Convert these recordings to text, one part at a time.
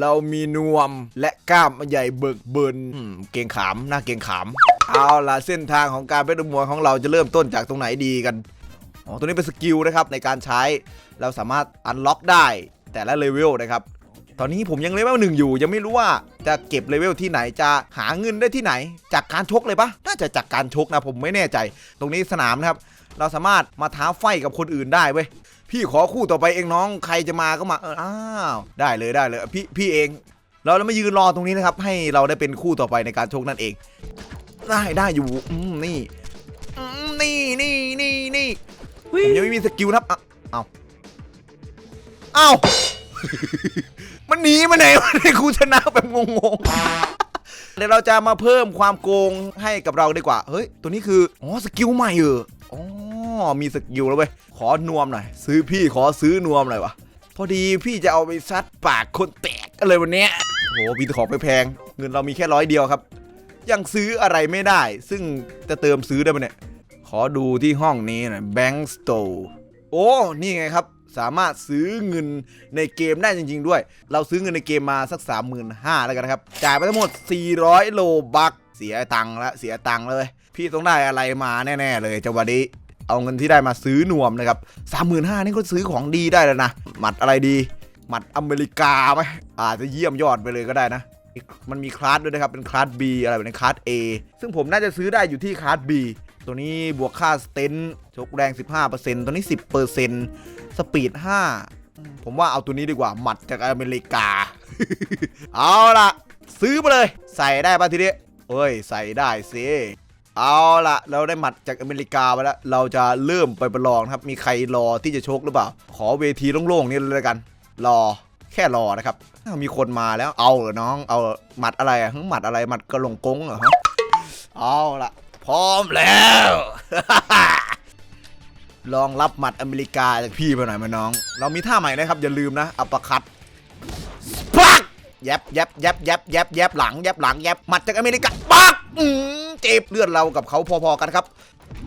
เรามีนวมและกล้ามใหญ่เบิกเบินอืมเกรงขามหน้าเกรงขาม เอาล่ะเส้นทางของการเป็นนักมวยของเราจะเริ่มต้นจากตรงไหนดีกันอ๋อตัวนี้เป็นสกิลนะครับในการใช้เราสามารถอันล็อกได้แต่ละเลเวลนะครับ ตอนนี้ผมยังเลเวลหนึ่งอยู่ ยังไม่รู้ว่าจะเก็บเลเวลที่ไหนจะหาเงินได้ที่ไหน จากการชกเลยปะน่าจะจากการชกนะผมไม่แน่ใจ ตรงนี้สนามนะครับ เราสามารถมาท้าไฟกับคนอื่นได้เว้ย พี่ขอคู่ต่อไปเองน้องใครจะมาก็มาเอออ้าวได้เลยได้เลยพี่พี่เอง เราเรามายืนรอตรงนี้นะครับ ให้เราได้เป็นคู่ต่อไปในการชกนั่นเอง ได้ได้อยู่อืมนี่อืมนี่นี่นี่นี่ผมยังไม่มีสกิลนะครับอะเอาเอามันหนีมาไหนวะในคูชนะแบบงงๆเดี๋ยวเราจะมาเพิ่มความโกงให้กับเราดีกว่า เฮ้ย ตัวนี้คือ อ๋อ สกิลใหม่เอออ๋อ มีสกิลแล้วเว้ย ขอนวมหน่อย ซื้อพี่ขอซื้อนวมหน่อยวะ พอดีพี่จะเอาไปซัดปากคนแตกกันเลยวันเนี้ยโหมีแต่ของไปแพง เงินเรามีแค่ร้อยเดียวครับ ยังซื้ออะไรไม่ได้ ซึ่งจะเติมซื้อได้ไหมเนี่ย ขอดูที่ห้องนี้หน่อย Bank Store โอ้ นี่ไงครับสามารถซื้อเงินในเกมได้จริง ๆ ด้วย เราซื้อเงินในเกมมาสัก 35,000แล้วกันนะครับ จ่ายไปทั้งหมด 400 โลบัก เสียตังค์ละ เสียตังค์เลย พี่ต้องได้อะไรมาแน่ ๆ เลยจังหวะนี้ เอาเงินที่ได้มาซื้อนวมนะครับ35,000นี่ก็ซื้อของดีได้แล้วนะ หมัดอะไรดี หมัดอเมริกาไหมอาจจะเยี่ยมยอดไปเลยก็ได้นะ มันมีคลาสด้วยนะครับ เป็นคลาส B อะไรแบบนี้คลาส A ซึ่งผมน่าจะซื้อได้อยู่ที่คลาส B ตัวนี้บวกค่าสเตนชกแรง 15%ตัวนี้ 10%สปีด 5 ผมว่าเอาตัวนี้ดีกว่า หมัดจากอเมริกา เอาล่ะ ซื้อมาเลย ใส่ได้ป่ะทีนี้เอ้ย ใส่ได้สิ เอาละเราได้หมัดจากอเมริกาไปแล้ว เราจะเริ่มไปประลองนะครับ มีใครรอที่จะชกหรือเปล่า ขอเวทีโล่งๆนี่เลยละกัน รอแค่รอนะครับอ้ามีคนมาแล้ว เอาเหรอน้อง เอาหมัดอะไรอะหมัดอะไร หมัดกระหลงกงเหรอฮะ เอาละพร้อมแล้ว ลองรับหมัดอเมริกาจากพี่ไปหน่อยไหมน้อง เรามีท่าใหม่นะครับ อย่าลืมนะ อัปคัตปักแยบแยบแยบแยบแยบแยบหลังแยบหลังแยบหมัดจากอเมริกาปักอืม เจ็บเลือดเรากับเขาพอๆกันครับ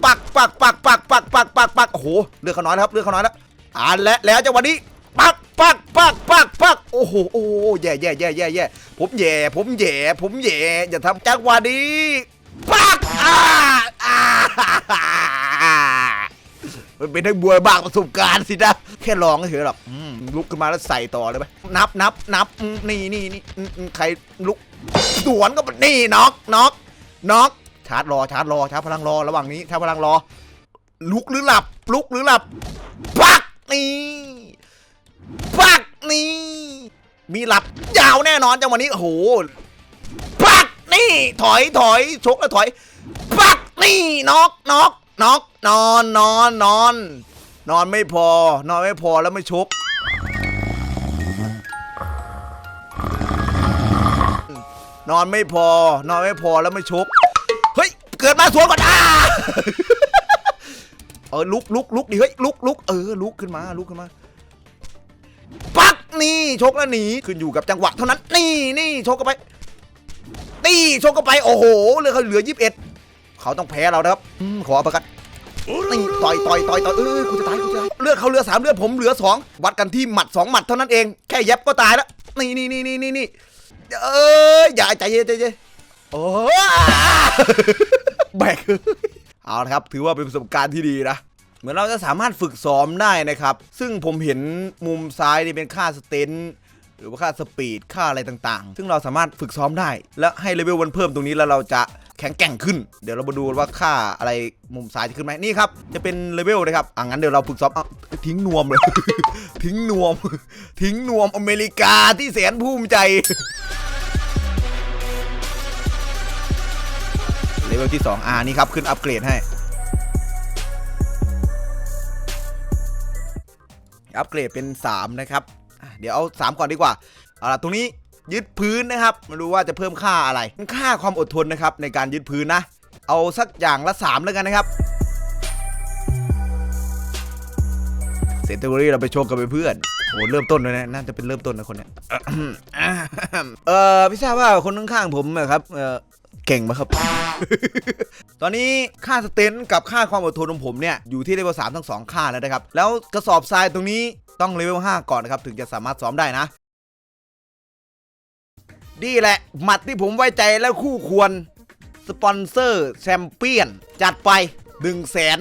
ปักปักปักปักปักปักปักปักโอ้โหเลือดเขาน้อยแล้วครับเลือดเขาน้อยแล้วอ่านและแล้วจังหวะนี้ปักปักปักปักปักโอ้โหโอ้โหแย่แย่แย่แย่แย่ผมแย่ผมแย่ผมแย่อย่าทำจังหวะนี้ปักอ่าอ่ามันเป็นทั้งบัวบางประสบการณ์สินะแค่ลองก็เฉยหรอกลุกขึ้นมาแล้วใส่ต่อเลยไหมนับนับนับนี่นี่นี่ใครลุกสวนก็นี่น็อกน็อกน็อก ชาร์จรอชาร์จรอชาร์จพลังรอระหว่างนี้ชาร์จพลังรอ ลุกหรือหลับ ลุกหรือหลับปักนี่ปักนี่มีหลับยาวแน่นอนจังหวะนี้โอ้โหปักนี่ถอยถอยชกแล้วถอยปักนี่น็อกน็อกน็อกนอนนอนนอน นอนไม่พอ นอนไม่พอแล้วไม่ชกนอนไม่พอ นอนไม่พอแล้วไม่ชก เกิดมาสวนก่อนอ่าเออลุกลุกลุกดิเฮ้ยลุกลุกเออลุกขึ้นมาลุกขึ้นมาปักนี่ชกแล้วหนีขึ้นอยู่กับจังหวะเท่านั้นนี่นี่ชกกันไปนี่ชกกันไปโอ้โหเหลือเขาเหลือยี่สิบเอ็ดเขาต้องแพ้เรานะครับอืมขอประกันนี่ต่อยต่อยต่อยต่อยเออกูจะตายกูจะตายเลือดเขาเหลือสามเลือดผมเหลือสองวัดกันที่หมัดสองหมัดเท่านั้นเองแค่เย็บก็ตายแล้วนี่นี่นี่นี่นี่นี่เอออย่าใจเย็นใจเย็น โอ้แบกเอาละครับ ถือว่าเป็นประสบการณ์ที่ดีนะ เหมือนเราจะสามารถฝึกซ้อมได้นะครับ ซึ่งผมเห็นมุมซ้ายนี่เป็นค่าสเตนหรือว่าค่าสปีดค่าอะไรต่างๆ ซึ่งเราสามารถฝึกซ้อมได้ แล้วให้เลเวลมันเพิ่มตรงนี้แล้วเราจะแข็งแกร่งขึ้น เดี๋ยวเรามาดูว่าค่าอะไรมุมซ้ายจะขึ้นไหมนี่ครับ จะเป็นเลเวลนะครับอะงั้นเดี๋ยวเราฝึกซ้อมเอาทิ้งนวมเลย ทิ้งนวม ทิ้งนวมอเมริกาที่แสนภูมิใจ เวลที่2อ่านี่ครับขึ้นอัปเกรดให้ อัปเกรดเป็น 3 นะครับ เดี๋ยวเอา 3 ก่อนดีกว่าเอาล่ะตรงนี้ยึดพื้นนะครับมาดูว่าจะเพิ่มค่าอะไร ค่าความอดทนนะครับในการยึดพื้นนะ เอาสักอย่างละ 3 แล้วกันนะครับเซนเตอรี่เราไปโชว์กันเป็นเพื่อนโอ้เริ่มต้นเลยนะน่าจะเป็นเริ่มต้นนะคนเนี้ยเออพี่ทราบว่าคนข้างๆผมอะครับเออ เก่งไหมครับ ตอนนี้ค่าสเตนกับค่าความอดทนของผมเนี่ย อยู่ที่เลเวล3ทั้ง2ค่าแล้วนะครับ แล้วกระสอบทรายตรงนี้ต้องเลเวล5ก่อนนะครับ ถึงจะสามารถซ้อมได้นะนี่แหละหมัดที่ผมไว้ใจและคู่ควร สปอนเซอร์แชมเปี้ยน จัดไป1นึ่งแสน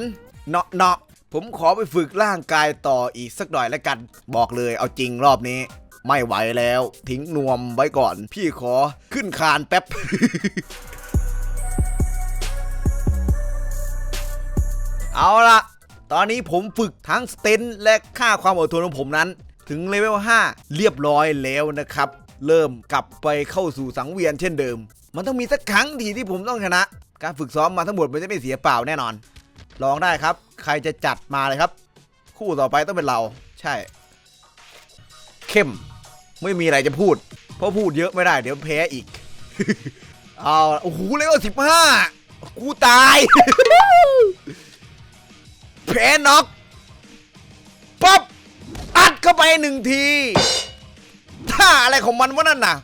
เนาะเนาะผมขอไปฝึกร่างกายต่ออีกสักหน่อยแล้วกัน บอกเลยเอาจริงรอบนี้ ไม่ไหวแล้ว ทิ้งนวมไว้ก่อน พี่ขอขึ้นคานแป๊บ เอาละตอนนี้ผมฝึกทั้งสเตนและค่าความอดทนของผมนั้น ถึงเลเวล 5 เรียบร้อยแล้วนะครับ เริ่มกลับไปเข้าสู่สังเวียนเช่นเดิม มันต้องมีสักครั้งทีที่ผมต้องชนะ การฝึกซ้อมมาทั้งหมดมันจะไม่เสียเปล่าแน่นอน ลองได้ครับ ใครจะจัดมาเลยครับ คู่ต่อไปต้องเป็นเรา ใช่ เข้ม ไม่มีอะไรจะพูด เพราะพูดเยอะไม่ได้ เดี๋ยวแพ้อีก เอาโอ้โหเลเวลสิบห้ากูตาย แพ้น็อกปั๊บอัดเข้าไปหนึ่งทีท่าอะไรของมันวะนั่นน่ะ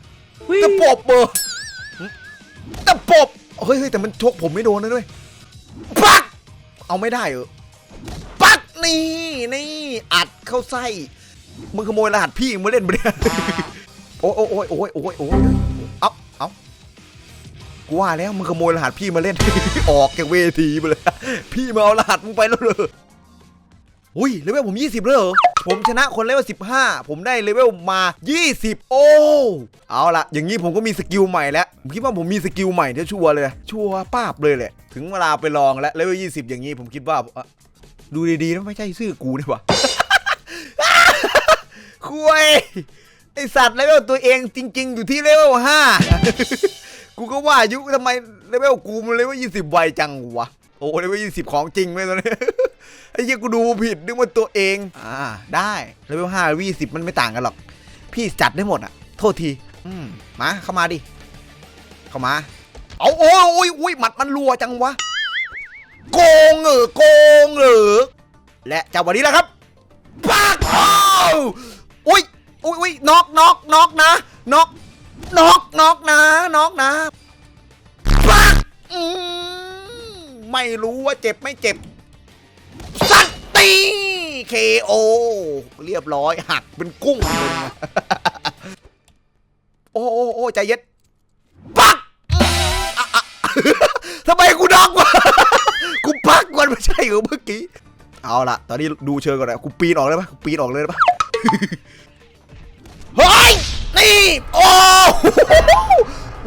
ตะปบเบอร์ตะปบเฮ้ยเฮ้ยแต่มันชกผมไม่โดนนะด้วยปักเอาไม่ได้เออปักนี่นี่อัดเข้าไส้มึงขโมยรหัสพี่มึงมาเล่นไปเนี่ยโอ้ยโอ้ยโอ้ยโอ้ยโอ้ย กูว่าแล้วมึงขโมยรหัสพี่มาเล่น ออกจากเวทีไปเลย พี่มาเอารหัสมึงไปแล้วเลยอุ้ยเลเวลผม 20แล้วเหรอ ผมชนะคนเลเวล15 ผมได้เลเวลมา 20 โอ้ เอาละอย่างนี้ผมก็มีสกิลใหม่แล้ว ผมคิดว่าผมมีสกิลใหม่ที่ชัวร์เลย ชัวร์ป้าบเลยแหละ ถึงเวลาไปลองแล้วเลเวล20 อย่างนี้ผมคิดว่า ดูดีๆนะไม่ใช่ชื่อกูนี่หว่าคุยไอสัตว์เลเวลตัวเองจริง ๆ อยู่ที่เลเวลห้า กูก็ว่าอายุทำไมเลเวลกูมันเลเวลยี่สิบไวจังวะโอ้เลเวลยี่สิบของจริงไหมตอนนี้ไอ้เหี้ยกูดูผิดนึกว่าตัวเองอ่าได้เลเวลห้ายี่สิบมันไม่ต่างกันหรอก พี่จัดได้หมดอะ โทษที อืมมาเข้ามาดิ เข้ามา เอาโอ้ยโอ้ยโอ้ยหมัดมันรัวจังวะ โกงเหออโกงเหออและจากวันนี้แหละครับปักโอ้วอุ้ยอุ้ยอุ้ยน็อกน็อกน็อกนะน็อก น็อกน็อกนะน็อกนะปักไม่รู้ว่าเจ็บไม่เจ็บ สัตตีเคโอเรียบร้อยหักเป็นกุ้งเลยโอ้โอ้ใจเย็นปักทำไมกูน็อกวะกูปักก่อนไม่ใช่เหรอเมื่อกี้ เอาละตอนนี้ดูเชิงก่อนนะกูปีนออกเลยปะกูปีนออกเลยปะ เฮ้ย นี่ โอ้ห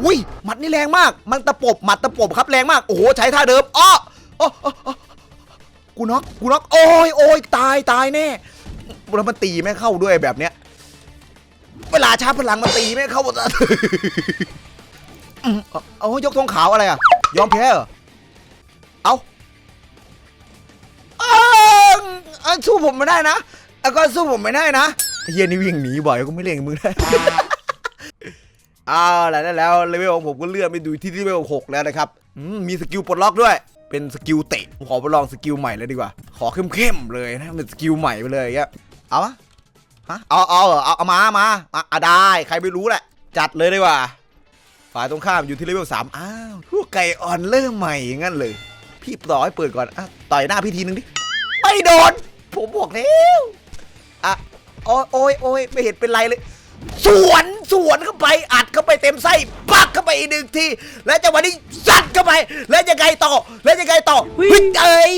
อุ้ยหมัดนี่แรงมาก มันตะปบหมัดตะปบครับแรงมาก โอ้โห ใช้ท่าเดิมอ้ออ้ออ้อกูน็อกกูน็อกโอ้ยโอ้ยตายตายแน่แล้วมันตีไม่เข้าด้วยแบบเนี้ย เวลาชาพลังมันตีไม่เข้าหมดเอาเอายกธงขาวอะไรอะ ยอมแพ้เหรอ เอาเอยเอ้ยสู้ผมไม่ได้นะแล้วก็สู้ผมไม่ได้นะ เฮียนี่วิ่งหนีบ่อยก็ไม่เล่นกับมึงได้ เอาล่ะได้แล้วเลเวลของผมก็เลื่อนไปดูที่เลเวล6แล้วนะครับอืมมีสกิลปลดล็อกด้วย เป็นสกิลเตะผมขอไปลองสกิลใหม่เลยดีกว่า ขอเข้มๆเลยนะเป็นสกิลใหม่ไปเลยเงี้ยเอามะฮะเอาเอาเอาเอามามาอะอะได้ ใครไม่รู้แหละ จัดเลยดีกว่า ฝ่ายตรงข้ามอยู่ที่เลเวลสามอ้าวพวกไก่อ่อนเริ่มใหม่อย่างนั้นเลย พี่ต่อให้เปิดก่อนอะต่อยหน้าพี่ทีนึงดิไม่โดนผมบอกแล้ว โอ้ยโอ้ยโอ้ยไม่เห็นเป็นไรเลย สวนสวนเข้าไปอัดเข้าไปเต็มไส้ปักเข้าไปอีกหนึ่งที แล้วจังหวะนี้ซัดเข้าไป แล้วยังไงต่อ แล้วยังไงต่อเฮ้ยเอ้ย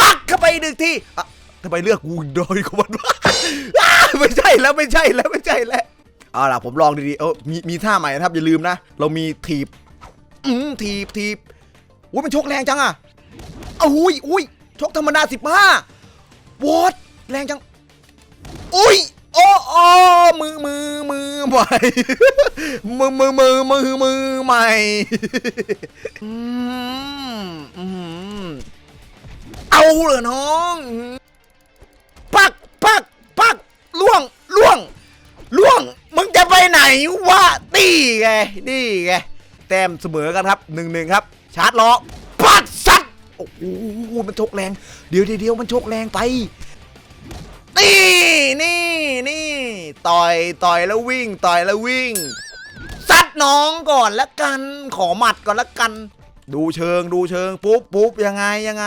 ปักเข้าไปอีกหนึ่งทีอะทำไมเลือกกูโดยคนวะอ้าไม่ใช่แล้วไม่ใช่แล้วไม่ใช่แล้วเอาล่ะผมลองดีๆเออมีมีท่าใหม่นะครับอย่าลืมนะ เรามีถีบอืมถีบถีบอุ้ยมันชกแรงจังอะอุ้ยอุ้ยชกธรรมดาสิบห้าวอดแรงจัง อุ้ยโอ้โอ้มือมือมือใหม่มือมือมือมือมือใหม่อืมอืมเอาเลยน้องปักปักปักล่วงล่วงล่วง มึงจะไปไหนวะนี่ไงนี่ไงแต้มเสมอกันครับหนึ่งหนึ่งครับ ชาร์จล้อปัดสัตว์โอ้โหมันชกแรง เดี๋ยวเดี๋ยวเดี๋ยวมันชกแรงไป นี่นี่นี่ต่อยต่อยแล้ววิ่ง ต่อยแล้ววิ่งซัดน้องก่อนละกัน ขอหมัดก่อนละกัน ดูเชิงดูเชิงปุ๊บปุ๊บยังไงยังไง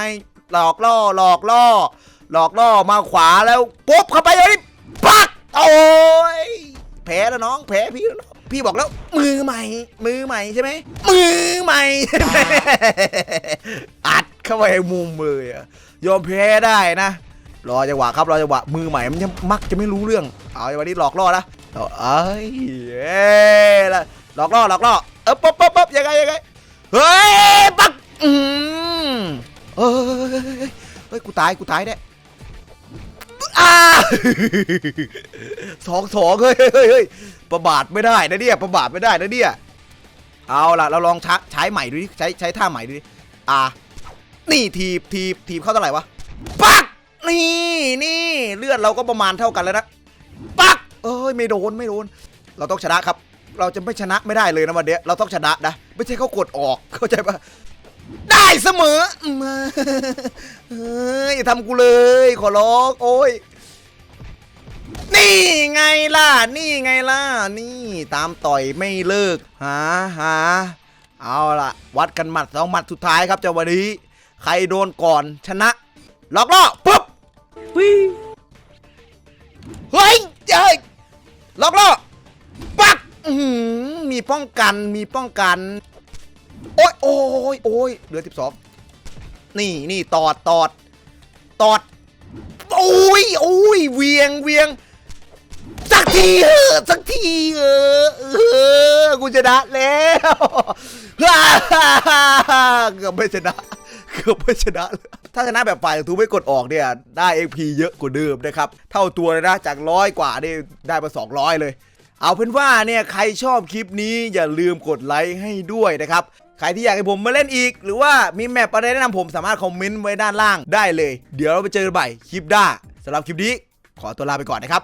หลอกล่อหลอกล่อ หลอกล่อมาขวาแล้วปุ๊บเข้าไปเลยปักโอ้ยแพ้แล้วน้องแพ้พี่แล้วน้องพี่บอกแล้ว มือใหม่ มือใหม่ใช่ไหมมือใหม่ใช่ไหมอัดเข้าไปมุมมืออะยอมแพ้ได้นะ รอจังหวะครับรอจังหวะมือใหม่มันจะมักจะไม่รู้เรื่อง เอาจังหวะนี้หลอกล่อนะเอาเอ้ยเอ้ละหลอกล่อหลอกล่อเออป๊บป๊บป๊บยังไงยังไงเฮ้ยปักอืมเฮ้ยเฮ้ยกูตายกูตายแน่อาสองสองเฮ้ยเฮ้ยเฮ้ยประบาทไม่ได้นะเนี่ยประบาทไม่ได้นะเนี่ยเอาล่ะเราลองใช้ใช้ใหม่ดูดิใช้ใช้ท่าใหม่ดูดิอ่านี่ทีบทีบทีบเข้าเท่าไหร่วะปัก นี่นี่เลือดเราก็ประมาณเท่ากันแล้วนะ ปัก เอ้ยไม่โดนไม่โดน เราต้องชนะครับ เราจะไม่ชนะไม่ได้เลยนะวันเนี้ยเราต้องชนะนะ ไม่ใช่เขากดออกเข้าใจปะได้เสมอเฮ้ยอย่าทำกูเลย ขอร้องโอ้ยนี่ไงล่ะ นี่ไงล่ะ นี่ตามต่อยไม่เลิกหาหาเอาล่ะ วัดกันหมัดสองหมัดสุดท้ายครับเจ้าวันนี้ ใครโดนก่อนชนะ ล็อกล่อปุ๊บ เฮ้ยเฮ้ยล็อกล่อปักมีป้องกันมีป้องกัน โอ้ยโอ้ยโอ้ยเหลือสิบสองนี่นี่ตอดตอดตอดโอ้ยโอ้ยเวียงเวียงสักทีเออสักทีเออเออกูชนะแล้วเกือบไม่ชนะเกือบไม่ชนะเลย ถ้าชนะแบบฝ่ายทูไม่กดออกเนี่ยได้ XP เยอะกว่าเดิมนะครับ เท่าตัวเลยนะจากร้อยกว่านี่ได้มา 200 เลย เอาเป็นว่าเนี่ยใครชอบคลิปนี้อย่าลืมกดไลค์ให้ด้วยนะครับใครที่อยากให้ผมมาเล่นอีก หรือว่ามีแมปอะไรแนะนำผมสามารถคอมเมนต์ไว้ด้านล่างได้เลย เดี๋ยวเราไปเจอกันใหม่คลิปหน้าสำหรับคลิปนี้ขอตัวลาไปก่อนนะครับ